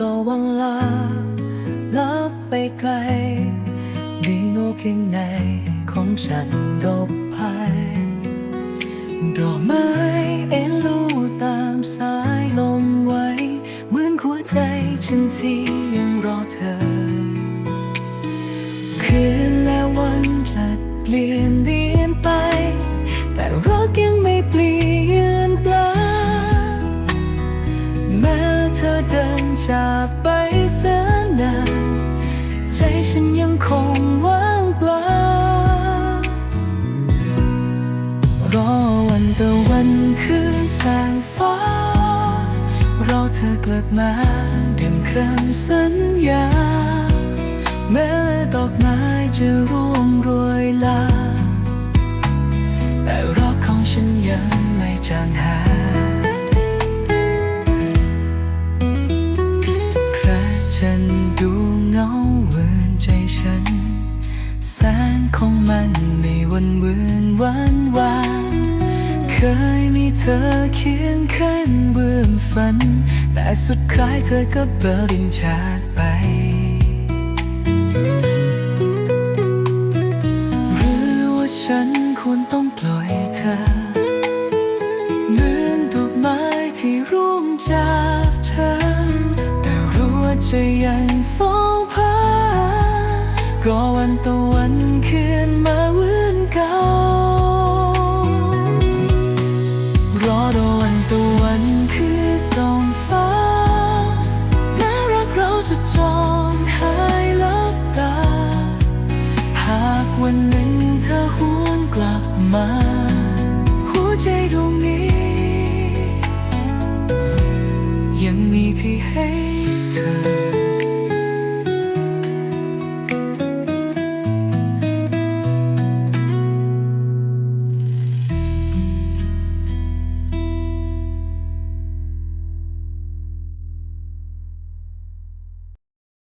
ต่อวันลาลับไปไกล ดีโนคิงในของฉันดบภายดอกไม้เอ็นลูตามสายลมไว้ เหมือนหัวใจฉันที่ยังรอเธอ จากไปแสนนานใจฉันยังคงว่างเปล่ารอวันตะวันคืนแสงฟ้ารอเธอกลับมาเดิมคำสัญญา แม้ดอกไม้จะร่วงโรยลา แต่รักของฉันยังไม่จางหาย เงาเวือนใจฉัน แสงของมันไม่วันเวือนวันวานเคยมีเธอเคียงข้างเบื้องฝัน แต่สุดท้ายเธอก็เบิดินจากไปหรือว่าฉันควรต้องปล่อยเธอเหมือนดอกไม้ที่ร่วงจากฉันแต่รู้ว่าจะยัง รอวันตะวันคืนมาเหมือนเก่ารอดวันตะวันคือส่องฟ้าแม้รักเราจะจองหายลับตา หากวันหนึ่งเธอหวนกลับมา หัวใจดวงนี้ ยังมีที่ให้เธอ